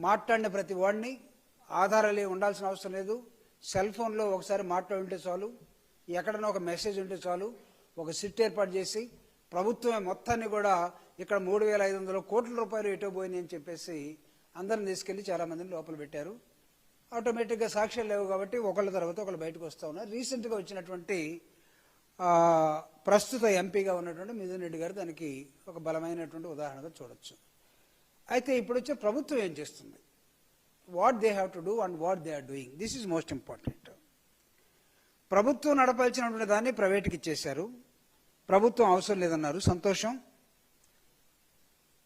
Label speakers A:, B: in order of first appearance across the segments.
A: మాట్లాడిన ప్రతి వాడిని ఆధారాలు ఉండాల్సిన అవసరం లేదు. సెల్ ఫోన్లో ఒకసారి మాట్లాడి ఉంటే చాలు. ఎక్కడన్నా ఒక మెసేజ్ ఉంటే చాలు. ఒక సిట్ ఏర్పాటు చేసి ప్రభుత్వమే మొత్తాన్ని కూడా ఇక్కడ మూడు వేల ఐదు వందల కోట్ల రూపాయలు ఎటో పోయినాయి అని చెప్పేసి అందరిని తీసుకెళ్ళి చాలా మందిని లోపల పెట్టారు. ఆటోమేటిక్గా సాక్ష్యాలు లేవు కాబట్టి ఒకళ్ళ తర్వాత ఒకళ్ళు బయటకు వస్తూ ఉన్నారు. రీసెంట్గా వచ్చినటువంటి ప్రస్తుత ఎంపీగా ఉన్నటువంటి మిథున్ రెడ్డి గారు దానికి ఒక బలమైనటువంటి ఉదాహరణగా చూడొచ్చు. అయితే ఇప్పుడు వచ్చే ప్రభుత్వం ఏం చేస్తుంది? What they have to do and what they are doing this is most important ప్రభుత్వం నడపాల్సినటువంటి దాన్ని ప్రైవేట్కి ఇచ్చేశారు. ప్రభుత్వం అవసరం లేదన్నారు. సంతోషం.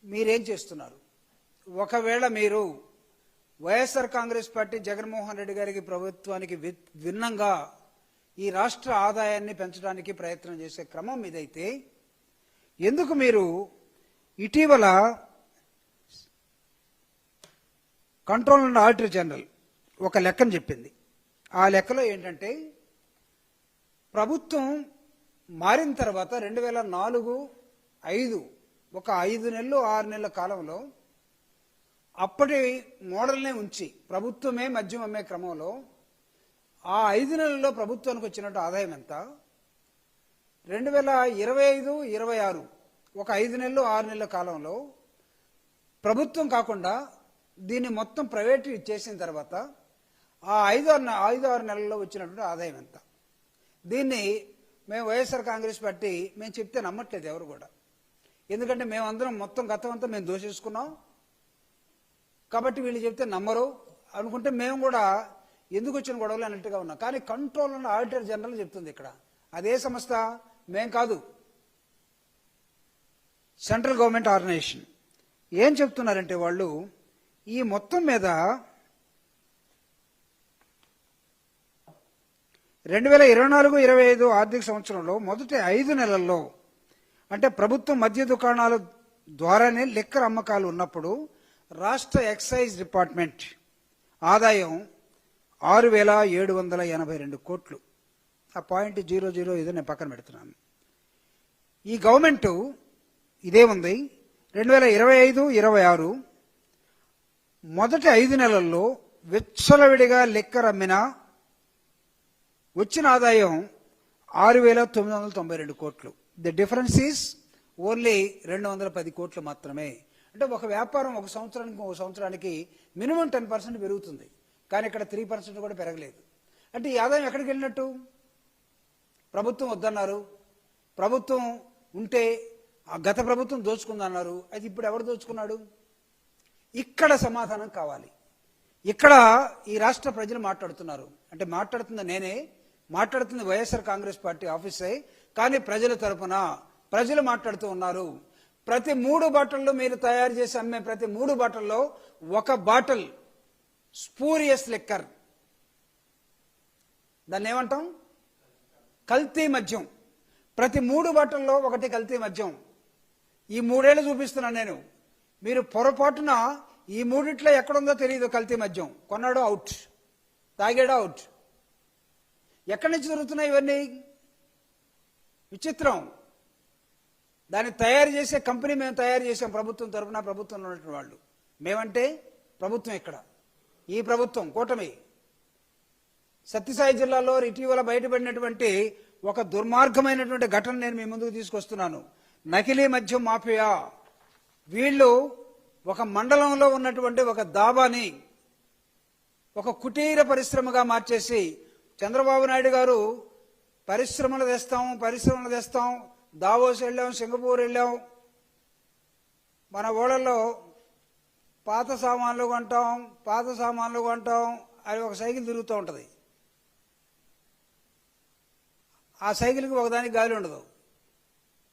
A: మీరేం చేస్తున్నారు? ఒకవేళ మీరు YSR Congress party Jaganmohan Reddy గారికి ప్రభుత్వానికి భిన్నంగా ఈ రాష్ట్ర ఆదాయాన్ని పెంచడానికి ప్రయత్నం చేసే క్రమం ఇదైతే ఎందుకు మీరు ఇటీవల కంట్రోల్ అండ్ ఆడిటర్ జనరల్ ఒక లెక్కను చెప్పింది. ఆ లెక్కలో ఏంటంటే ప్రభుత్వం మారిన తర్వాత రెండు వేల నాలుగు ఐదు ఒక ఐదు నెలలు ఆరు నెలల కాలంలో అప్పటి మోడల్నే ఉంచి ప్రభుత్వమే మద్యం అమ్మే క్రమంలో ఆ ఐదు నెలల్లో ప్రభుత్వానికి వచ్చినట్టు ఆదాయం ఎంత? రెండు వేల ఇరవై ఐదు ఇరవై ఆరు ఒక ఐదు నెలలు ఆరు నెలల కాలంలో ప్రభుత్వం కాకుండా దీన్ని మొత్తం ప్రైవేట్ చేసిన తర్వాత ఆ ఐదు ఆరు ఐదు ఆరు నెలల్లో వచ్చినటువంటి ఆదాయం ఎంత? దీన్ని మేము వైఎస్ఆర్ కాంగ్రెస్ పార్టీ మేము చెప్తే నమ్మట్లేదు ఎవరు కూడా. ఎందుకంటే మేమందరం మొత్తం గతం అంతా మేము దోషేసుకున్నాం. కాబట్టి వీళ్ళు చెప్తే నమ్మరు. అనుకుంటే మేము కూడా ఎందుకు వచ్చిన గొడవలు అన్నట్టుగా ఉన్నాం. కానీ కంట్రోల్ ఉన్న ఆడిటర్ జనరల్ చెప్తుంది ఇక్కడ. అదే సంస్థ మేం కాదు. Central government organization. ఏం చెప్తున్నారంటే వాళ్ళు ఈ మొత్తం మీద రెండు వేల ఇరవై నాలుగు ఇరవై ఐదు ఆర్థిక సంవత్సరంలో మొదటి ఐదు నెలల్లో అంటే ప్రభుత్వం మద్య దుకాణాల ద్వారానే లిక్కర్ అమ్మకాలు ఉన్నప్పుడు రాష్ట్ర ఎక్సైజ్ డిపార్ట్మెంట్ ఆదాయం ఆరు వేల ఏడు వందల ఎనభై రెండు కోట్లు. ఆ పాయింట్ జీరో జీరో ఏదో నేను పక్కన పెడుతున్నాను. ఈ గవర్నమెంట్ ఇదే ఉంది. రెండు వేల ఇరవై ఐదు ఇరవై ఆరు మొదటి ఐదు నెలల్లో విచ్చలవిడిగా లెక్క రమ్మిన వచ్చిన ఆదాయం ఆరు వేల తొమ్మిది వందల తొంభై రెండు కోట్లు. ది డిఫరెన్స్ ఈస్ ఓన్లీ రెండు వందల పది కోట్లు మాత్రమే. అంటే ఒక వ్యాపారం ఒక సంవత్సరానికి ఒక సంవత్సరానికి మినిమం టెన్ పర్సెంట్ పెరుగుతుంది. కానీ ఇక్కడ త్రీ పర్సెంట్ కూడా పెరగలేదు. అంటే ఈ ఆదాయం ఎక్కడికి వెళ్ళినట్టు? ప్రభుత్వం వద్దన్నారు. ప్రభుత్వం ఉంటే ఆ గత ప్రభుత్వం దోచుకుందన్నారు. అది ఇప్పుడు ఎవరు దోచుకున్నాడు? ఇక్కడ సమాధానం కావాలి. ఇక్కడ ఈ రాష్ట్ర ప్రజలు మాట్లాడుతున్నారు. అంటే మాట్లాడుతుంది నేనే మాట్లాడుతుంది వైఎస్ఆర్ కాంగ్రెస్ పార్టీ ఆఫీసే కానీ ప్రజల తరపున ప్రజలు మాట్లాడుతూ ఉన్నారు. ప్రతి మూడు బాటల్లో మీరు తయారు చేసి అమ్మే ప్రతి మూడు బాటల్లో ఒక బాటల్ స్పూరియస్ లిక్కర్. దాన్ని ఏమంటాం? కల్తీ మద్యం. ప్రతి మూడు బాటల్లో ఒకటి కల్తీ మద్యం. ఈ మూడేళ్ళు చూపిస్తున్నాను నేను. మీరు పొరపాటున ఈ మూడిట్లో ఎక్కడుందో తెలియదు కల్తీ మద్యం. కొన్నాడు అవుట్ తాగాడు అవుట్ ఎక్కడి నుంచి దొరుకుతున్నాయి ఇవన్నీ? విచిత్రం. దాన్ని తయారు చేసే కంపెనీ మేము తయారు చేసాం ప్రభుత్వం తరఫున ప్రభుత్వంలో ఉన్నటువంటి వాళ్ళు. మేమంటే ప్రభుత్వం ఇక్కడ. ఈ ప్రభుత్వం కూటమి. సత్యసాయి జిల్లాలో ఇటీవల బయటపడినటువంటి ఒక దుర్మార్గమైనటువంటి ఘటన నేను మీ ముందుకు తీసుకొస్తున్నాను. నకిలీ మద్యం మాఫియా. వీళ్ళు ఒక మండలంలో ఉన్నటువంటి ఒక దాబాని ఒక కుటీర పరిశ్రమగా మార్చేసి చంద్రబాబు నాయుడు గారు పరిశ్రమలు తెస్తాం పరిశ్రమలు తెస్తాం దావోస్ వెళ్ళాం సింగపూర్ వెళ్ళాం మన ఊళ్ళల్లో పాత సామాన్లు కొంటాం పాత సామాన్లు కొంటాం అది ఒక సైకిల్ తిరుగుతూ ఉంటుంది. ఆ సైకిల్కి ఒకదానికి గాలి ఉండదు.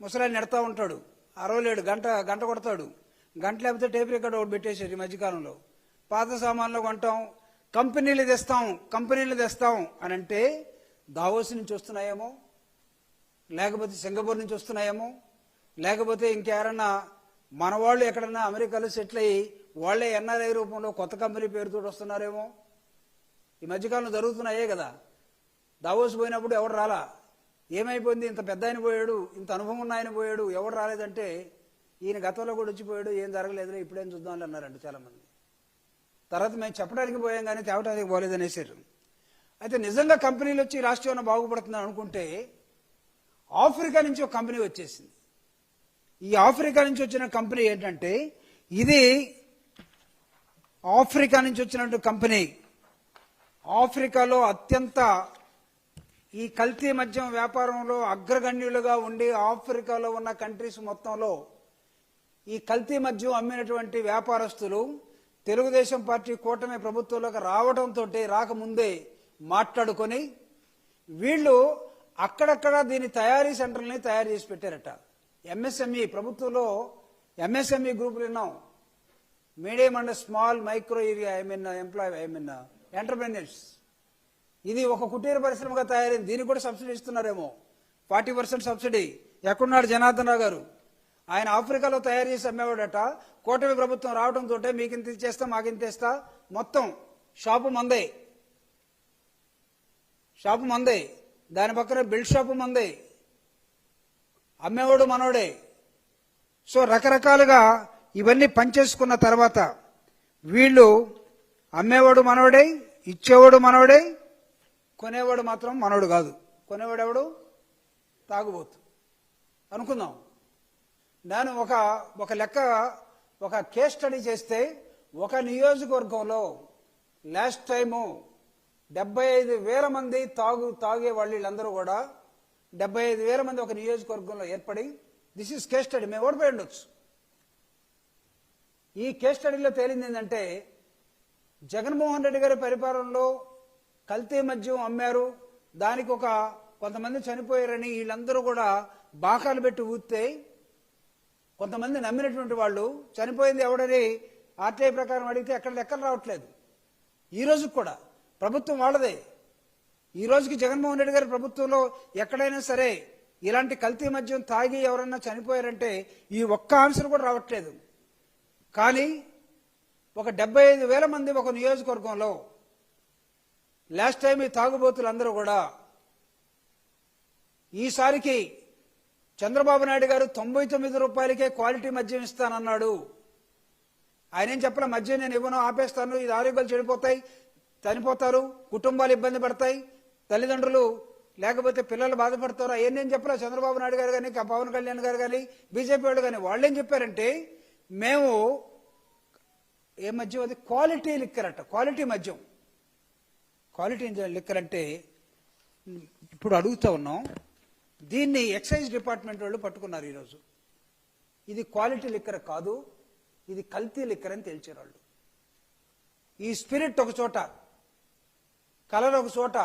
A: ముసలాన్ని నెడతా ఉంటాడు. అరవలేడు గంట గంట కొడతాడు. గంట లేకపోతే టేప్ రికార్డ్ ఒకటి పెట్టేశారు ఈ మధ్యకాలంలో. పాత సామాన్లు కొంటాం కంపెనీలు తెస్తాం కంపెనీలు తెస్తాం అని అంటే దావోస్ నుంచి వస్తున్నాయేమో లేకపోతే సింగపూర్ నుంచి వస్తున్నాయేమో లేకపోతే ఇంకెవరన్నా మన వాళ్ళు ఎక్కడన్నా అమెరికాలో సెటిల్ అయ్యి వాళ్ళే ఎన్ఆర్ఐ రూపంలో కొత్త కంపెనీ పేరుతో వస్తున్నారేమో. ఈ మధ్యకాలంలో జరుగుతున్నాయే కదా. దావోస్ పోయినప్పుడు ఎవరు రాలా? ఏమైపోయింది? ఇంత పెద్ద ఆయన పోయాడు ఇంత అనుభవం ఉన్న ఆయన పోయాడు ఎవడు రాలేదంటే ఈయన గతంలో కూడా వచ్చిపోయాడు ఏం జరగలేదులే ఇప్పుడేం చూద్దామని అన్నారంట చాలామంది. తర్వాత మేము చెప్పడానికి పోయాం కానీ తేవటానికి పోలేదనేసారు. అయితే నిజంగా కంపెనీలు వచ్చి ఈ రాష్ట్రంలో బాగుపడుతుందని అనుకుంటే ఆఫ్రికా నుంచి ఒక కంపెనీ వచ్చేసింది. ఈ ఆఫ్రికా నుంచి వచ్చిన కంపెనీ ఏంటంటే ఇది ఆఫ్రికా నుంచి వచ్చినట్టు కంపెనీ. ఆఫ్రికాలో అత్యంత ఈ కల్తీ మద్యం వ్యాపారంలో అగ్రగణ్యులుగా ఉండి ఆఫ్రికాలో ఉన్న కంట్రీస్ మొత్తంలో ఈ కల్తీ మద్యం అమ్మినటువంటి వ్యాపారస్తులు తెలుగుదేశం పార్టీ కూటమి ప్రభుత్వంలోకి రావడంతో రాకముందే మాట్లాడుకొని వీళ్ళు అక్కడక్కడ దీని తయారీ సెంటర్ని తయారు చేసి పెట్టారట. ఎంఎస్ఎంఈ ప్రభుత్వంలో ఎంఎస్ఎంఈ గ్రూపులు విన్నాం. Medium and small micro area I mean employ I mean entrepreneurs. ఇది ఒక కుటీర పరిశ్రమగా తయారైంది. దీనికి కూడా సబ్సిడీ ఇస్తున్నారేమో. Forty percent subsidy. ఎక్కడున్నాడు జనార్దన్ రావు గారు? ఆయన ఆఫ్రికాలో తయారు చేసి అమ్మేవాడట. కూటమి ప్రభుత్వం రావడంతో మీకు ఇంత ఇచ్చేస్తా మాకు ఇంత ఇస్తా. మొత్తం షాపు మందే. షాపు మందే. దాని పక్కన బిల్డ్ షాపు మందే. అమ్మేవాడు మనోడే. సో రకరకాలుగా ఇవన్నీ పనిచేసుకున్న తర్వాత వీళ్ళు అమ్మేవాడు మనవడే ఇచ్చేవాడు మనోడే కొనేవాడు మాత్రం మనోడు కాదు. కొనేవాడు ఎవడు తాగుబోతు. అనుకుందాం. నేను ఒక ఒక లెక్క ఒక కేస్ స్టడీ చేస్తే ఒక నియోజకవర్గంలో లాస్ట్ టైము డెబ్బై ఐదు వేల మంది తాగు తాగే వాళ్ళు వీళ్ళందరూ కూడా డెబ్బై ఐదు వేల మంది ఒక నియోజకవర్గంలో ఏర్పడి దిస్ ఈస్ కేస్ స్టడీ మేము ఓడిపోయి ఉండొచ్చు. ఈ కేస్ స్టడీలో తేలింది ఏంటంటే జగన్మోహన్ రెడ్డి గారి పరిపాలనలో కల్తీ మద్యం అమ్మారు. దానికి ఒక కొంతమంది చనిపోయారని వీళ్ళందరూ కూడా బాకాలు పెట్టి ఊస్తే కొంతమంది నమ్మినటువంటి వాళ్ళు చనిపోయింది ఎవడని ఆర్టీఐ ప్రకారం అడిగితే ఎక్కడ లెక్కలు రావట్లేదు. ఈ రోజు కూడా ప్రభుత్వం వాళ్ళదే. ఈ రోజుకి జగన్మోహన్ రెడ్డి గారి ప్రభుత్వంలో ఎక్కడైనా సరే ఇలాంటి కల్తీ మద్యం తాగి ఎవరన్నా చనిపోయారంటే ఈ ఒక్క ఆన్సర్ కూడా రావట్లేదు. కానీ ఒక డెబ్బై ఐదు వేల మంది ఒక నియోజకవర్గంలో లాస్ట్ టైం ఈ తాగుబోతులందరూ కూడా ఈసారికి చంద్రబాబు నాయుడు గారు తొంభై తొమ్మిది రూపాయలకే క్వాలిటీ మద్యం ఇస్తానన్నాడు. ఆయన ఏం చెప్పలే? మద్యం నేను ఇవ్వను ఆపేస్తాను ఇది ఆరోగ్యాలు చెడిపోతాయి చనిపోతారు కుటుంబాలు ఇబ్బంది పడతాయి తల్లిదండ్రులు లేకపోతే పిల్లలు బాధపడతారు? అవన్నీ ఏం చెప్పలే? చంద్రబాబు నాయుడు గారు కానీ పవన్ కళ్యాణ్ గారు కానీ బీజేపీ వాళ్ళు కానీ వాళ్ళు ఏం చెప్పారంటే మేము ఏ మద్యం అది క్వాలిటీ లిక్కరట క్వాలిటీ మద్యం. క్వాలిటీ లిక్కర్ అంటే ఇప్పుడు అడుగుతా ఉన్నాం. దీన్ని ఎక్సైజ్ డిపార్ట్మెంట్ వాళ్ళు పట్టుకున్నారు ఈరోజు. ఇది క్వాలిటీ లిక్కర్ కాదు ఇది కల్తీ లిక్కర్ అని తేల్చేవాళ్ళు ఈ స్పిరిట్ ఒక చోట కలర్ ఒక చోట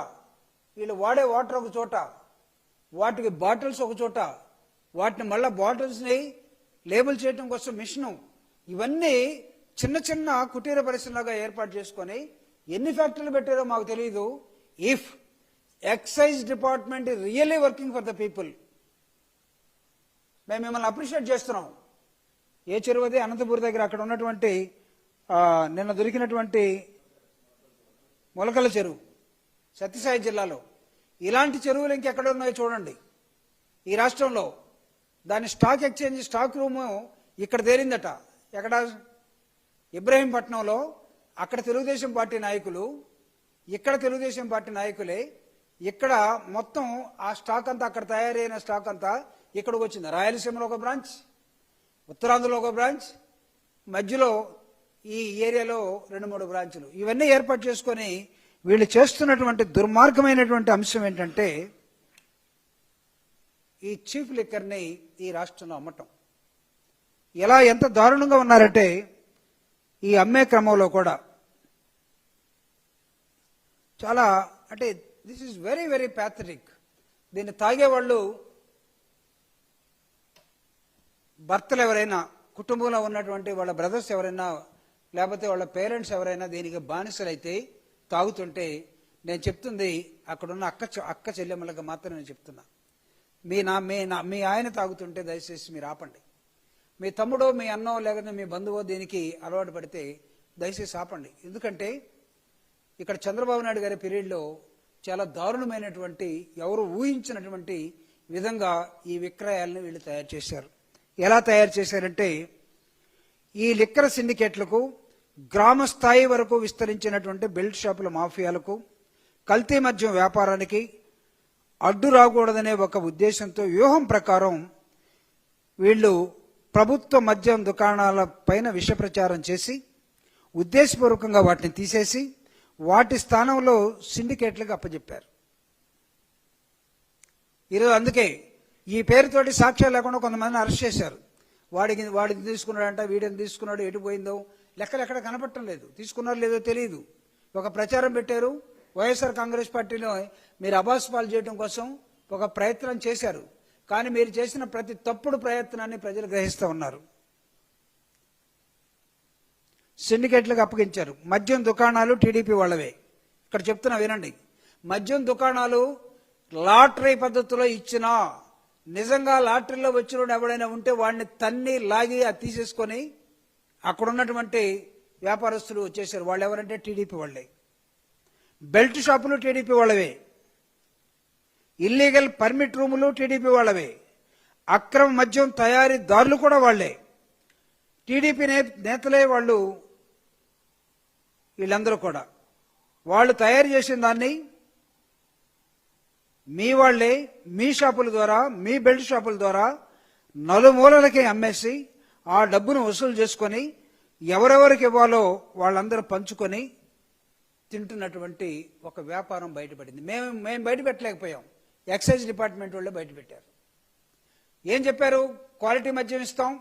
A: వీళ్ళు వాడే వాటర్ ఒక చోట వాటికి బాటిల్స్ ఒక చోట వాటిని మళ్ళా బాటిల్స్ని లేబుల్ చేయడం కోసం మిషను ఇవన్నీ చిన్న చిన్న కుటీర పరిశ్రమలుగా ఏర్పాటు చేసుకొని ఎన్ని ఫ్యాక్టరీలు పెట్టారో మాకు తెలియదు if excise department really working for the people మేము మిమ్మల్ని అప్రిషియేట్ చేస్తున్నాం. ఏ చెరువు అది అనంతపూర్ దగ్గర అక్కడ ఉన్నటువంటి నిన్న దొరికినటువంటి మొలకల చెరువు సత్యసాయి జిల్లాలో. ఇలాంటి చెరువులు ఇంకెక్కడ ఉన్నాయో చూడండి. ఈ రాష్ట్రంలో దాని స్టాక్ ఎక్స్చేంజ్ స్టాక్ రూము ఇక్కడ తేలిందట. ఎక్కడ? ఇబ్రహీంపట్నంలో అక్కడ తెలుగుదేశం పార్టీ నాయకులు ఇక్కడ తెలుగుదేశం పార్టీ నాయకులే ఇక్కడ మొత్తం ఆ స్టాక్ అంతా అక్కడ తయారైన స్టాక్ అంతా ఇక్కడికి వచ్చింది. రాయలసీమలో ఒక బ్రాంచ్ ఉత్తరాంధ్రలో ఒక బ్రాంచ్ మధ్యలో ఈ ఏరియాలో రెండు మూడు బ్రాంచులు. ఇవన్నీ ఏర్పాటు చేసుకొని వీళ్ళు చేస్తున్నటువంటి దుర్మార్గమైనటువంటి అంశం ఏంటంటే ఈ చీఫ్ లిక్కర్ని ఈ రాష్ట్రంలో అమ్మటం. ఎలా ఎంత దారుణంగా ఉన్నారంటే ఈ అమ్మే క్రమంలో కూడా చాలా అంటే this is very very pathetic దీన్ని తాగేవాళ్ళు భర్తలు ఎవరైనా కుటుంబంలో ఉన్నటువంటి వాళ్ళ బ్రదర్స్ ఎవరైనా లేకపోతే వాళ్ళ పేరెంట్స్ ఎవరైనా దీనికి బానిసలైతే తాగుతుంటే నేను చెప్తుంది అక్కడున్న అక్క చె- అక్క చెల్లెమ్మలకు మాత్రం నేను చెప్తున్నా. మీ నా మీ నా మీ ఆయన తాగుతుంటే దయచేసి మీరు ఆపండి. మీ తమ్ముడో మీ అన్నో లేకపోతే మీ బంధువో దీనికి అలవాటు పడితే దయచేసి ఆపండి. ఎందుకంటే ఇక్కడ చంద్రబాబు నాయుడు గారి పీరియడ్లో చాలా దారుణమైనటువంటి ఎవరు ఊహించినటువంటి విధంగా ఈ విక్రయాలను వీళ్ళు తయారు చేశారు. ఎలా తయారు చేశారంటే ఈ లిక్కర్ సిండికేట్లకు గ్రామ స్థాయి వరకు విస్తరించినటువంటి బెల్ట్ షాపుల మాఫియాలకు కల్తీ మద్యం వ్యాపారానికి అడ్డు రాకూడదనే ఒక ఉద్దేశంతో వ్యూహం ప్రకారం వీళ్ళు ప్రభుత్వ మద్యం దుకాణాల పైన విష ప్రచారం చేసి ఉద్దేశపూర్వకంగా వాటిని తీసేసి వాటి స్థానంలో సిండికేట్లకు అప్పచెప్పారు ఈరోజు అందుకే ఈ పేరుతోటి సాక్ష్యాలు లేకుండా కొంతమందిని అరెస్ట్ చేశారు. వాడికి వాడిని తీసుకున్నాడంట వీడిని తీసుకున్నాడు ఎటు పోయిందో లెక్కలు ఎక్కడ కనపడటం లేదు. తీసుకున్నారో లేదో తెలియదు ఒక ప్రచారం పెట్టారు. వైఎస్ఆర్ కాంగ్రెస్ పార్టీలో మీరు అబాస్ పాలు చేయడం కోసం ఒక ప్రయత్నం చేశారు. కానీ మీరు చేసిన ప్రతి తప్పుడు ప్రయత్నాన్ని ప్రజలు గ్రహిస్తూ ఉన్నారు. సిండికేట్లకు అప్పగించారు. మద్యం దుకాణాలు టీడీపీ వాళ్ళవే. ఇక్కడ చెప్తున్నా వినండి. మద్యం దుకాణాలు లాటరీ పద్ధతిలో ఇచ్చినా నిజంగా లాటరీలో వచ్చిన ఎవడైనా ఉంటే వాడిని తన్ని లాగి అది తీసేసుకొని అక్కడ ఉన్నటువంటి వ్యాపారస్తులు వచ్చేసారు వాళ్ళు ఎవరంటే టీడీపీ వాళ్ళే. బెల్ట్ షాపులు టీడీపీ వాళ్ళవే. ఇల్లీగల్ పర్మిట్ రూములు టీడీపీ వాళ్ళవే. అక్రమ మద్యం తయారీదారులు కూడా వాళ్ళే. టీడీపీ నే- నేతలే వాళ్ళు వీళ్ళందరూ కూడా. వాళ్ళు తయారు చేసిన దాన్ని మీ వాళ్ళే మీ షాపుల ద్వారా మీ బెల్ట్ షాపుల ద్వారా నలుమూలలకి అమ్మేసి ఆ డబ్బును వసూలు చేసుకొని ఎవరెవరికి ఇవ్వాలో వాళ్ళందరూ పంచుకొని తింటున్నటువంటి ఒక వ్యాపారం బయటపడింది. మేము మేము బయట పెట్టలేకపోయాం. ఎక్సైజ్ డిపార్ట్మెంట్ వాళ్ళు బయట పెట్టారు. ఏం చెప్పారు? క్వాలిటీ మద్యం ఇస్తాం.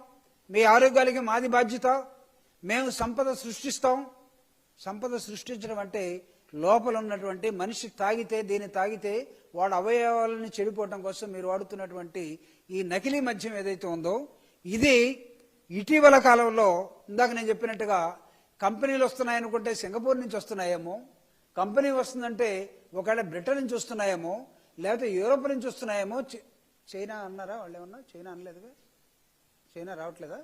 A: మీ ఆరోగ్యాలకి మాది బాధ్యత. మేము సంపద సృష్టిస్తాం. సంపద సృష్టించడం అంటే లోపల ఉన్నటువంటి మనిషి తాగితే దీన్ని తాగితే వాడు అవయవాలని చెడిపోవడం కోసం మీరు వాడుతున్నటువంటి ఈ నకిలీ మద్యం ఏదైతే ఉందో ఇది ఇటీవల కాలంలో ఇందాక నేను చెప్పినట్టుగా కంపెనీలు వస్తున్నాయనుకుంటే సింగపూర్ నుంచి వస్తున్నాయేమో కంపెనీ వస్తుందంటే ఒకవేళ బ్రిటన్ నుంచి వస్తున్నాయేమో లేకపోతే యూరోప్ నుంచి వస్తున్నాయేమో చైనా అన్నారా? వాళ్ళు ఏమన్నా? చైనా అనలేదుగా? చైనా రావట్లేదా?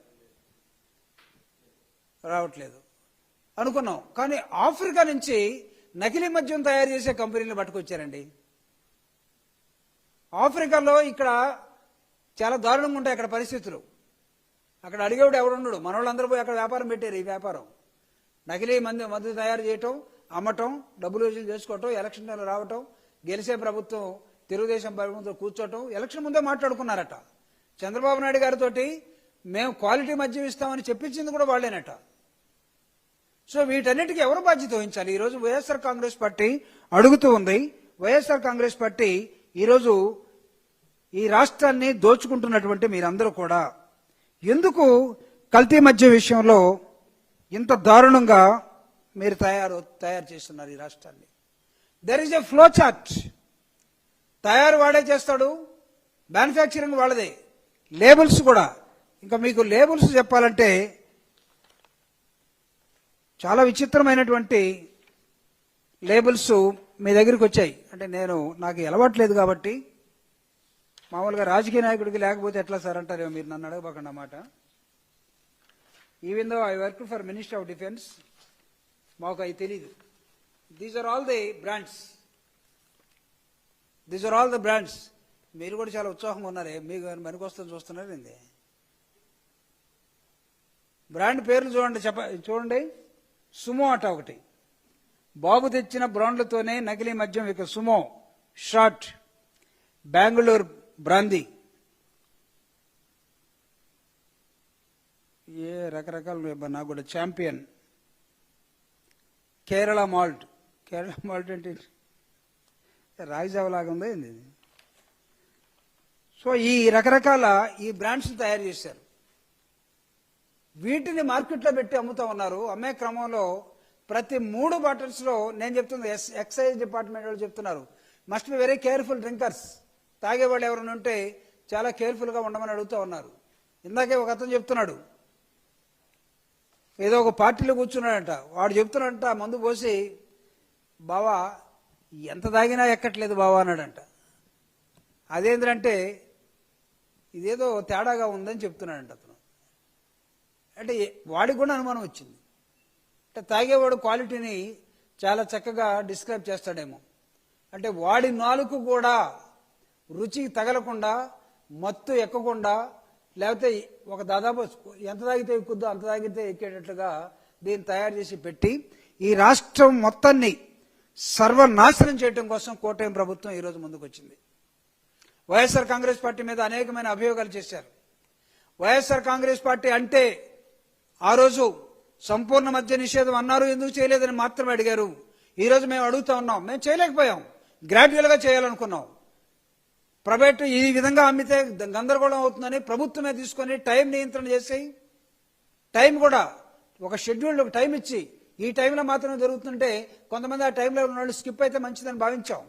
A: రావట్లేదు. అనుకున్నాం. కానీ ఆఫ్రికా నుంచి నకిలీ మద్యం తయారు చేసే కంపెనీలు పట్టుకొచ్చారండి. ఆఫ్రికాలో ఇక్కడ చాలా దారుణంగా ఉంటాయి అక్కడ పరిస్థితులు. అక్కడ అడిగేవాడు ఎవడున్నాడు మన వాళ్ళందరూ పోయి అక్కడ వ్యాపారం పెట్టారు ఈ వ్యాపారం. నకిలీ మంది మద్దతు తయారు చేయటం అమ్మటం డబ్బులు వసూలు చేసుకోవటం ఎలక్షన్ రావటం గెలిచే ప్రభుత్వం తెలుగుదేశం ప్రభుత్వంతో కూర్చోటం ఎలక్షన్ ముందే మాట్లాడుకున్నారట. చంద్రబాబు నాయుడు గారితో మేము క్వాలిటీ మద్యం ఇస్తామని చెప్పించింది కూడా వాళ్ళేనట. సో వీటన్నిటికీ ఎవరు బాధ్యత వహించాలి? ఈరోజు వైఎస్ఆర్ కాంగ్రెస్ పార్టీ అడుగుతూ ఉంది. వైఎస్ఆర్ కాంగ్రెస్ పార్టీ ఈరోజు ఈ రాష్ట్రాన్ని దోచుకుంటున్నటువంటి మీరందరూ కూడా ఎందుకు కల్తీ మద్యం విషయంలో ఇంత దారుణంగా మీరు తయారు తయారు చేస్తున్నారు ఈ రాష్ట్రాన్ని? There is a flow chart తయారు వాడే చేస్తాడు మ్యానుఫ్యాక్చరింగ్ వాళ్ళదే. లేబుల్స్ కూడా. ఇంకా మీకు లేబుల్స్ చెప్పాలంటే చాలా విచిత్రమైనటువంటి లేబుల్స్ మీ దగ్గరికి వచ్చాయి. అంటే నేను నాకు ఎలవట్లేదు కాబట్టి మామూలుగా రాజకీయ నాయకుడికి లేకపోతే ఎట్లా సార్ అంటారేమో మీరు నన్ను అడగబోకండి అన్నమాట even though I work for minister of defence మాకు అవి తెలీదు. These are all the brands these are all the brands మీరు కూడా చాలా ఉత్సాహంగా ఉన్నారే. మీకు పనికొస్తుంది చూస్తున్నారు ఏంది? బ్రాండ్ పేర్లు చూడండి చెప్ప చూడండి. సుమో అట ఒకటి. బాబు తెచ్చిన బ్రాండ్లతోనే నకిలీ మద్యం ఇక సుమో షార్ట్ బెంగళూరు బ్రాందీ. ఏ రకరకాల నాకు కూడా champion. Kerala malt. Kerala malt అంటే రాగిజావ లాగా ఉందా ఏంది సో ఈ రకరకాల ఈ బ్రాండ్స్ తయారు చేశారు. వీటిని మార్కెట్లో పెట్టి అమ్ముతా ఉన్నారు. అమ్మే క్రమంలో ప్రతి మూడు బాటిల్స్లో నేను చెప్తుంది ఎస్ ఎక్సైజ్ డిపార్ట్మెంట్ వాళ్ళు చెప్తున్నారు. Must be very careful drinkers తాగేవాళ్ళు ఎవరైనా ఉంటే చాలా కేర్ఫుల్గా ఉండమని అడుగుతూ ఉన్నారు. ఇందాకే ఒక అతను చెప్తున్నాడు. ఏదో ఒక పార్టీలో కూర్చున్నాడంట. వాడు చెప్తున్నాడంట మందు పోసి బావా ఎంత తాగినా ఎక్కట్లేదు బావా అన్నాడంట. అదేంటంటే ఇదేదో తేడాగా ఉందని చెప్తున్నాడంట అతను. అంటే వాడికి కూడా అనుమానం వచ్చింది. అంటే తాగేవాడు క్వాలిటీని చాలా చక్కగా డిస్క్రైబ్ చేస్తాడేమో. అంటే వాడి నాలుగు కూడా రుచికి తగలకుండా మత్తు ఎక్కకుండా లేకపోతే ఒక దాదాపు ఎంత తాగితే ఎక్కుద్దో అంత తాగితే ఎక్కేటట్లుగా దీన్ని తయారు చేసి పెట్టి ఈ రాష్ట్రం మొత్తాన్ని సర్వనాశనం చేయడం కోసం కోటయం ప్రభుత్వం ఈరోజు ముందుకు వచ్చింది వైఎస్ఆర్ కాంగ్రెస్ పార్టీ మీద అనేకమైన అభియోగాలు చేశారు. వైఎస్ఆర్ కాంగ్రెస్ పార్టీ అంటే ఆ రోజు సంపూర్ణ మద్య నిషేధం అన్నారు ఎందుకు చేయలేదని మాత్రమే అడిగారు. ఈరోజు మేము అడుగుతా ఉన్నాం. మేము చేయలేకపోయాం. గ్రాడ్యువల్గా చేయాలనుకున్నాం. ప్రైవేట్ ఈ విధంగా అమ్మితే గందరగోళం అవుతుందని ప్రభుత్వమే తీసుకొని టైం నియంత్రణ చేసి టైం కూడా ఒక షెడ్యూల్ ఒక టైం ఇచ్చి ఈ టైంలో మాత్రమే జరుగుతుంటే కొంతమంది ఆ టైంలో ఉన్నవాళ్ళు స్కిప్ అయితే మంచిదని భావించాం.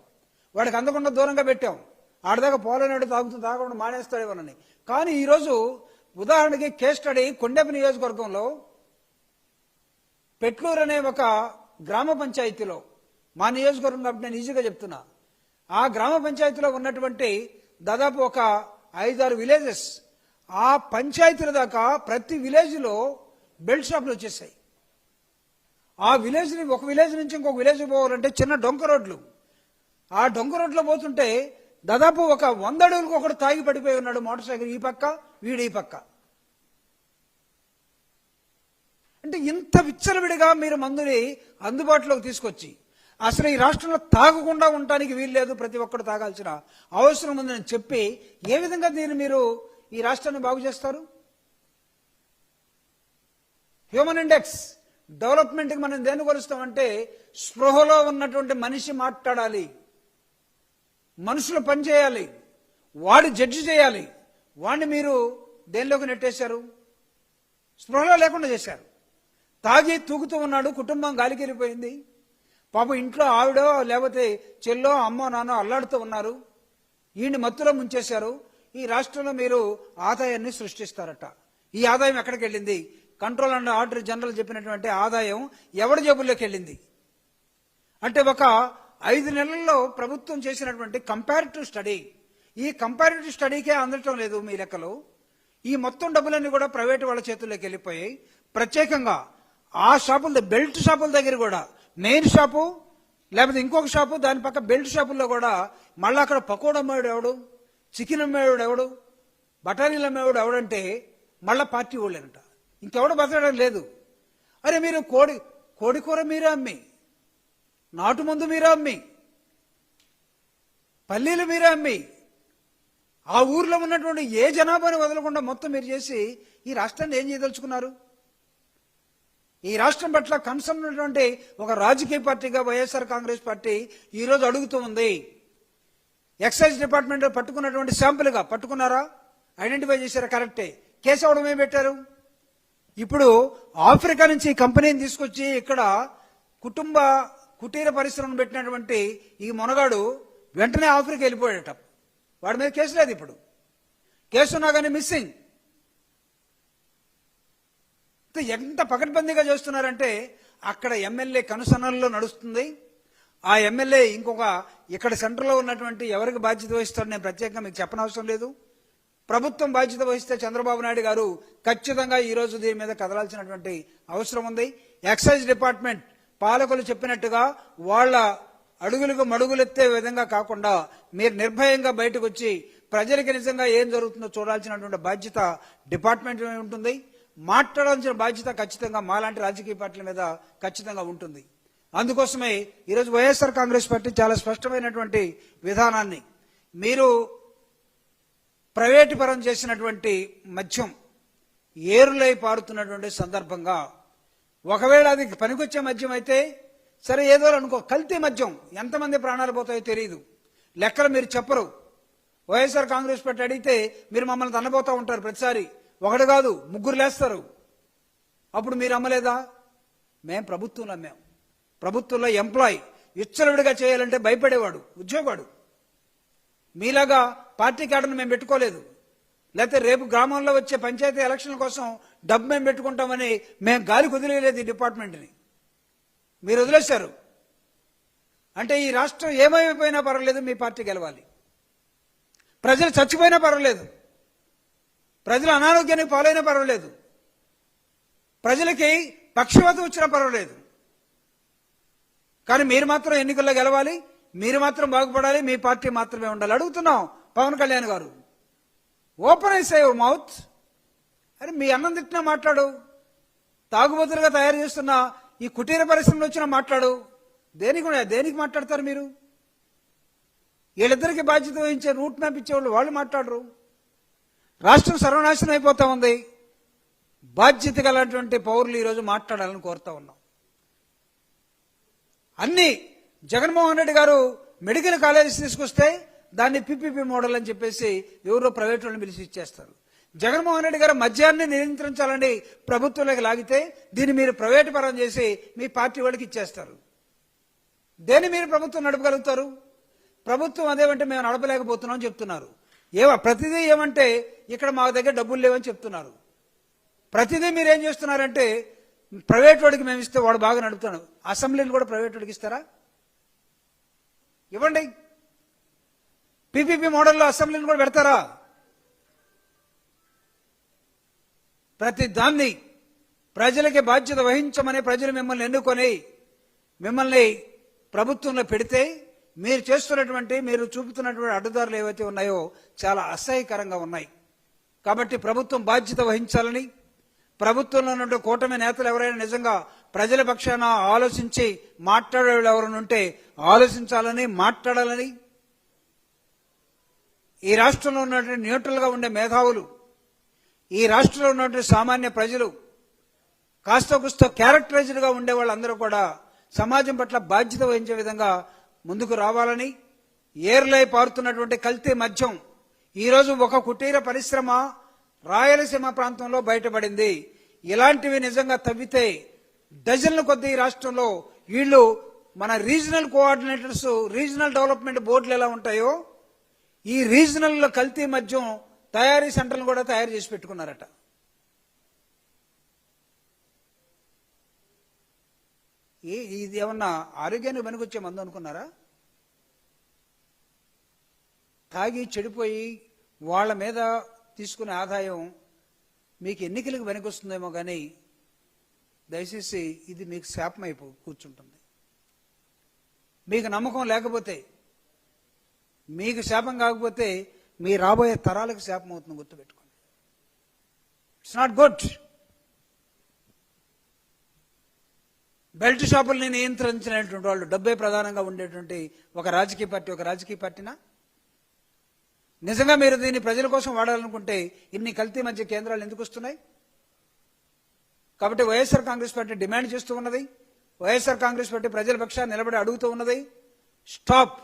A: వాడికి అందకుండా దూరంగా పెట్టాం. ఆడదాకా పోలేనాడు తాగుతూ తాగకుండా మానేస్తాడేమోనని కానీ ఈరోజు ఉదాహరణకి కేస్ స్టడీ కొండెప నియోజకవర్గంలో పెట్లూరు అనే ఒక గ్రామ పంచాయతీలో మా నియోజకవర్గం కాబట్టి నేను ఈజీగా చెప్తున్నా. ఆ గ్రామ పంచాయతీలో ఉన్నటువంటి దాదాపు ఒక ఐదారు విలేజెస్ ఆ పంచాయతీల దాకా ప్రతి విలేజ్లో బెల్ట్ షాపులు వచ్చేసాయి. ఆ విలేజ్ని ఒక విలేజ్ నుంచి ఇంకొక విలేజ్ పోవాలంటే చిన్న డొంక రోడ్లు. ఆ డొంక రోడ్లో పోతుంటే దాదాపు ఒక వంద అడుగులకు ఒకడు తాగి పడిపోయి ఉన్నాడు మోటార్ సైకిల్. ఈ పక్క వీడు ఈ పక్క. అంటే ఇంత విచ్చలవిడిగా మీరు మందుని అందుబాటులోకి తీసుకొచ్చి అసలు ఈ రాష్ట్రంలో తాగకుండా ఉండటానికి వీలు లేదు ప్రతి ఒక్కరు తాగాల్సిన అవసరం ఉందని చెప్పి ఏ విధంగా దీన్ని మీరు ఈ రాష్ట్రాన్ని బాగు చేస్తారు? హ్యూమన్ ఇండెక్స్ డెవలప్మెంట్కి మనం దేని కొలుస్తామంటే స్పృహలో ఉన్నటువంటి మనిషి మాట్లాడాలి. మనుషులు పనిచేయాలి వాడు జడ్జి చేయాలి. వాడిని మీరు దేనిలోకి నెట్టేశారు? స్పృహలో లేకుండా చేశారు. తాగి తూగుతూ ఉన్నాడు కుటుంబం గాలికెళ్ళిపోయింది పాపం ఇంట్లో ఆవిడో లేకపోతే చెల్లో అమ్మో నాన్నో అల్లాడుతూ ఉన్నారు. ఈయన్ని మత్తులో ముంచేశారు. ఈ రాష్ట్రంలో మీరు ఆదాయాన్ని సృష్టిస్తారట. ఈ ఆదాయం ఎక్కడికి వెళ్ళింది? కంట్రోల్ అండ్ ఆర్డర్ జనరల్ చెప్పినటువంటి ఆదాయం ఎవరి జేబుల్లోకి వెళ్ళింది? అంటే ఒక ఐదు నెలల్లో ప్రభుత్వం చేసినటువంటి కంపారిటివ్ స్టడీ ఈ కంపారిటివ్ స్టడీకే అందటం లేదు మీ లెక్కలు. ఈ మొత్తం డబ్బులన్నీ కూడా ప్రైవేట్ వాళ్ళ చేతుల్లోకి వెళ్ళిపోయాయి. ప్రత్యేకంగా ఆ షాపుల బెల్ట్ షాపుల దగ్గర కూడా మెయిన్ షాపు లేకపోతే ఇంకొక షాపు దాని పక్క బెల్ట్ షాపుల్లో కూడా మళ్ళీ అక్కడ పకోడా అమ్మేవాడు ఎవడు? చికెన్ అమ్మేవాడు ఎవడు? బఠానీలు అమ్మేవాడు ఎవడంటే మళ్ళా పార్టీ వాళ్ళేనంట. ఇంకెవడు బతకడం లేదు. అరే మీరు కోడి కోడి కూర మీరే అమ్మి? నాటు మందు మీరే అమ్మి? పల్లీలు మీరే అమ్మి? ఆ ఊర్లో ఉన్నటువంటి ఏ జనాభాని వదలకుండా మొత్తం మీరు చేసి ఈ రాష్ట్రాన్ని ఏం చేయదలుచుకున్నారు? ఈ రాష్ట్రం పట్ల కన్సర్న్ ఉన్నటువంటి ఒక రాజకీయ పార్టీగా వైఎస్ఆర్ కాంగ్రెస్ పార్టీ ఈరోజు అడుగుతూ ఉంది. ఎక్సైజ్ డిపార్ట్మెంట్ పట్టుకున్నటువంటి శాంపుల్గా పట్టుకున్నారా? ఐడెంటిఫై చేశారా కరెక్టే? కేసు అవడం ఏం పెట్టారు? ఇప్పుడు ఆఫ్రికా నుంచి ఈ కంపెనీని తీసుకొచ్చి ఇక్కడ కుటుంబ కుటీర పరిశ్రమను పెట్టినటువంటి ఈ మొనగాడు వెంటనే ఆఫ్రికా వెళ్ళిపోయాడట. వాడి మీద కేసు లేదు ఇప్పుడు. కేసు ఉన్నా కానీ మిస్సింగ్. ఎంత పకడ్బందీగా చేస్తున్నారంటే అక్కడ ఎమ్మెల్యే కనుసన్నల్లో నడుస్తుంది. ఆ ఎమ్మెల్యే ఇంకొక ఇక్కడ సెంటర్లో ఉన్నటువంటి ఎవరికి బాధ్యత వహిస్తారో నేను ప్రత్యేకంగా మీకు చెప్పనవసరం లేదు. ప్రభుత్వం బాధ్యత వహిస్తే చంద్రబాబు నాయుడు గారు ఖచ్చితంగా ఈ రోజు దీని మీద కదలాల్సినటువంటి అవసరం ఉంది. ఎక్సైజ్ డిపార్ట్మెంట్ పాలకులు చెప్పినట్టుగా వాళ్ళ అడుగులకు మడుగులెత్తే విధంగా కాకుండా మీరు నిర్భయంగా బయటకు వచ్చి ప్రజలకి నిజంగా ఏం జరుగుతుందో చూడాల్సినటువంటి బాధ్యత డిపార్ట్మెంట్ ఉంటుంది. మాట్లాడాల్సిన బాధ్యత ఖచ్చితంగా మాలాంటి రాజకీయ పార్టీల మీద ఖచ్చితంగా ఉంటుంది. అందుకోసమే ఈరోజు వైఎస్ఆర్ కాంగ్రెస్ పార్టీ చాలా స్పష్టమైనటువంటి విధానాన్ని మీరు ప్రైవేటు పరం చేసినటువంటి మద్యం ఏరులై పారుతున్నటువంటి సందర్భంగా ఒకవేళ అది పనికొచ్చే మద్యం అయితే సరే ఏదో అనుకో కల్తీ మద్యం ఎంతమంది ప్రాణాలు పోతాయో తెలియదు లెక్కలు మీరు చెప్పరు. వైఎస్ఆర్ కాంగ్రెస్ పార్టీ అడిగితే మీరు మమ్మల్ని తన్నబోతూ ఉంటారు ప్రతిసారి. ఒకడు కాదు ముగ్గురు లేస్తారు. అప్పుడు మీరు అమ్మలేదా? మేం ప్రభుత్వంలో అమ్మాం ప్రభుత్వంలో ఎంప్లాయ్ విచ్చలవిడిగా చేయాలంటే భయపడేవాడు ఉద్యోగాడు మీలాగా పార్టీ కార్డును మేము పెట్టుకోలేదు. లేకపోతే రేపు గ్రామంలో వచ్చే పంచాయతీ ఎలక్షన్ల కోసం డబ్బు మేము పెట్టుకుంటామని మేము గాలి కుదిరేయలేదు ఈ డిపార్ట్మెంట్ని. మీరు వదిలేశారు. అంటే ఈ రాష్ట్రం ఏమైపోయినా పర్వాలేదు మీ పార్టీ గెలవాలి. ప్రజలు చచ్చిపోయినా పర్వాలేదు. ప్రజలు అనారోగ్యానికి పాలైనా పర్వాలేదు. ప్రజలకి పక్షవాతం వచ్చినా పర్వాలేదు. కానీ మీరు మాత్రం ఎన్నికల్లో గెలవాలి మీరు మాత్రం బాగుపడాలి మీ పార్టీ మాత్రమే ఉండాలి. అడుగుతున్నాం. పవన్ కళ్యాణ్ గారు. ఓపెన్ ఐ యువర్ మౌత్ అరే మీ అన్నం తిట్టినా మాట్లాడు. తాగుబోతులుగా తయారు చేస్తున్న ఈ కుటీర పరిశ్రమలు వచ్చినా మాట్లాడు. దేనికి కూడా దేనికి మాట్లాడతారు మీరు? వీళ్ళిద్దరికి బాధ్యత వహించే రూట్ మ్యాప్ ఇచ్చేవాళ్ళు వాళ్ళు మాట్లాడరు. రాష్ట్రం సర్వనాశనం అయిపోతా ఉంది. బాధ్యత గలటువంటి పౌరులు ఈరోజు మాట్లాడాలని కోరుతా ఉన్నాం. అన్ని జగన్మోహన్ రెడ్డి గారు మెడికల్ కాలేజెస్ తీసుకొస్తే దాన్ని పిపిపి మోడల్ అని చెప్పేసి ఎవరో ప్రైవేట్ వాళ్ళని పిలిచి ఇచ్చేస్తారు. జగన్మోహన్ రెడ్డి గారు మద్యాన్ని నియంత్రించాలని ప్రభుత్వంలోకి లాగితే దీన్ని మీరు ప్రైవేట్ పరం చేసి మీ పార్టీ వాళ్ళకి ఇచ్చేస్తారు. దేని మీరు ప్రభుత్వం నడపగలుగుతారు? ప్రభుత్వం అదేమంటే మేము నడపలేకపోతున్నాం చెప్తున్నారు. ఏమో ప్రతిదీ ఏమంటే ఇక్కడ మా దగ్గర డబ్బులు లేవని చెప్తున్నారు. ప్రతిదీ మీరు ఏం చేస్తున్నారంటే ప్రైవేట్ వాడికి మేము ఇస్తే వాడు బాగా నడుపుతాడు. అసెంబ్లీని కూడా ప్రైవేట్ వాడికి ఇస్తారా? ఇవ్వండి. పీపీపీ మోడల్లో అసెంబ్లీని కూడా పెడతారా? ప్రతి దాన్ని ప్రజలకి బాధ్యత వహించమని ప్రజలు మిమ్మల్ని ఎన్నుకొని మిమ్మల్ని ప్రభుత్వంలో పెడితే మీరు చేస్తున్నటువంటి మీరు చూపుతున్నటువంటి అడ్డుదారులు ఏవైతే ఉన్నాయో చాలా అసహ్యకరంగా ఉన్నాయి. కాబట్టి ప్రభుత్వం బాధ్యత వహించాలని ప్రభుత్వంలో నుండి కూటమి నేతలు ఎవరైనా నిజంగా ప్రజల పక్షాన ఆలోచించి మాట్లాడే వాళ్ళు ఎవరైనా ఉంటే ఆలోచించాలని మాట్లాడాలని ఈ రాష్ట్రంలో ఉన్నటువంటి న్యూట్రల్గా ఉండే మేధావులు ఈ రాష్ట్రంలో ఉన్నటువంటి సామాన్య ప్రజలు కాస్త కుస్త క్యారెక్టరైజ్డ్గా ఉండే వాళ్ళందరూ కూడా సమాజం పట్ల బాధ్యత వహించే విధంగా ముందుకు రావాలని ఏర్లై పారుతున్నటువంటి కల్తీ మద్యం ఈరోజు ఒక కుటీర పరిశ్రమ రాయలసీమ ప్రాంతంలో బయటపడింది. ఇలాంటివి నిజంగా తవ్వితే డజన్ల కొద్దీ ఈ రాష్ట్రంలో వీళ్ళు మన రీజనల్ కోఆర్డినేటర్స్ రీజనల్ డెవలప్మెంట్ బోర్డులు ఎలా ఉంటాయో ఈ రీజనల్ కల్తీ మద్యం తయారీ సెంటర్లు కూడా తయారు చేసి పెట్టుకున్నారట. ఇది ఏమన్నా ఆరోగ్యాన్ని పనికొచ్చే మందు అనుకున్నారా? తాగి చెడిపోయి వాళ్ళ మీద తీసుకునే ఆదాయం మీకు ఎన్నికలకు పనికొస్తుందేమో కానీ దయచేసి ఇది మీకు శాపం అయిపో కూర్చుంటుంది. మీకు నమ్మకం లేకపోతే మీకు శాపం కాకపోతే మీ రాబోయే తరాలకు శాపం అవుతుంది గుర్తుపెట్టుకోండి. ఇట్స్ నాట్ గుడ్ బెల్ట్ షాపుల్ని నియంత్రించినటువంటి వాళ్ళు డబ్బే ప్రధానంగా ఉండేటువంటి ఒక రాజకీయ పార్టీ ఒక రాజకీయ పార్టీనా? నిజంగా మీరు దీన్ని ప్రజల కోసం వాడాలనుకుంటే ఇన్ని కల్తీ మధ్య కేంద్రాలు ఎందుకు వస్తున్నాయి? కాబట్టి వైఎస్ఆర్ కాంగ్రెస్ పార్టీ డిమాండ్ చేస్తూ ఉన్నది. వైఎస్ఆర్ కాంగ్రెస్ పార్టీ ప్రజల పక్షాన్ని నిలబడి అడుగుతూ ఉన్నది. Stop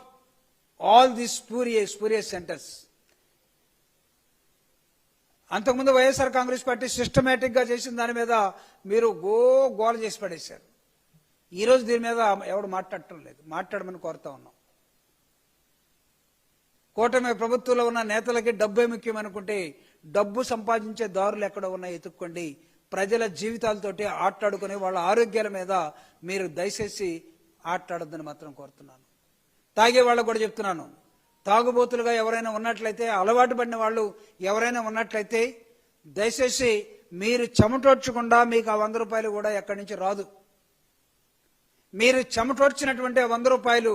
A: all this spurious spurious centres అంతకుముందు వైఎస్ఆర్ కాంగ్రెస్ పార్టీ సిస్టమేటిక్గా చేసిన దాని మీద మీరు గో గోల చేసి పడేశారు. ఈరోజు దీని మీద ఎవడు మాట్లాడటం లేదు. మాట్లాడమని కోరుతా ఉన్నాం. కూటమి ప్రభుత్వంలో ఉన్న నేతలకి డబ్బే ముఖ్యం అనుకుంటే డబ్బు సంపాదించే దారులు ఎక్కడ ఉన్నాయి ఎత్తుక్కోండి. ప్రజల జీవితాలతోటి ఆటాడుకుని వాళ్ళ ఆరోగ్యాల మీద మీరు దయచేసి ఆటాడొద్దని మాత్రం కోరుతున్నాను. తాగే వాళ్ళకు కూడా చెప్తున్నాను. తాగుబోతులుగా ఎవరైనా ఉన్నట్లయితే అలవాటు పడిన వాళ్ళు ఎవరైనా ఉన్నట్లయితే దయచేసి మీరు చెమటోడ్చకుండా మీకు ఆ వంద రూపాయలు కూడా ఎక్కడి నుంచి రాదు. మీరు చెమటోడ్చినటువంటి ఆ వంద రూపాయలు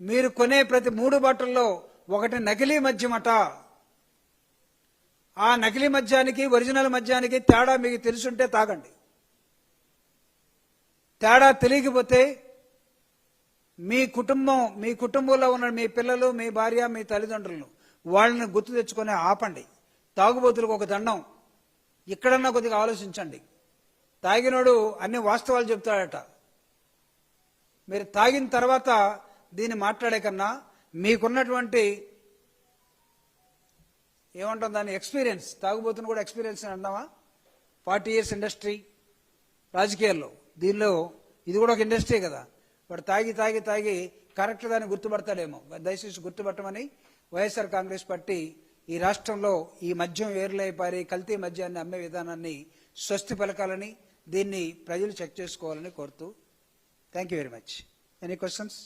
A: మీరు కొనే ప్రతి మూడు బాటల్లో ఒకటి నకిలీ మద్యమట ఆ నకిలీ మద్యానికి ఒరిజినల్ మద్యానికి తేడా మీకు తెలుసుంటే తాగండి. తేడా తెలియకపోతే మీ కుటుంబం మీ కుటుంబంలో ఉన్న మీ పిల్లలు మీ భార్య మీ తల్లిదండ్రులు వాళ్ళని గుర్తు తెచ్చుకొని ఆపండి. తాగుబోతులకు ఒక దండం. ఇక్కడన్నా కొద్దిగా ఆలోచించండి. తాగినోడు అన్ని వాస్తవాలు చెప్తాడట. మీరు తాగిన తర్వాత దీన్ని మాట్లాడే కన్నా మీకున్నటువంటి ఏమంటాం దాని ఎక్స్పీరియన్స్ తాగుబోతుని కూడా ఎక్స్పీరియన్స్ అంటామా ఫార్టీ ఇయర్స్ ఇండస్ట్రీ రాజకీయాల్లో. దీనిలో ఇది కూడా ఒక ఇండస్ట్రీ కదా. వాడు తాగి తాగి తాగి కరెక్ట్ దాన్ని గుర్తుపడతాడేమో దయచేసి గుర్తుపట్టమని వైఎస్ఆర్ కాంగ్రెస్ పార్టీ ఈ రాష్ట్రంలో ఈ మద్యం ఏర్లై పారి కల్తీ మద్యాన్ని అమ్మే విధానాన్ని స్వస్తి పలకాలని దీన్ని ప్రజలు చెక్ చేసుకోవాలని కోరుతూ thank you very much. Any questions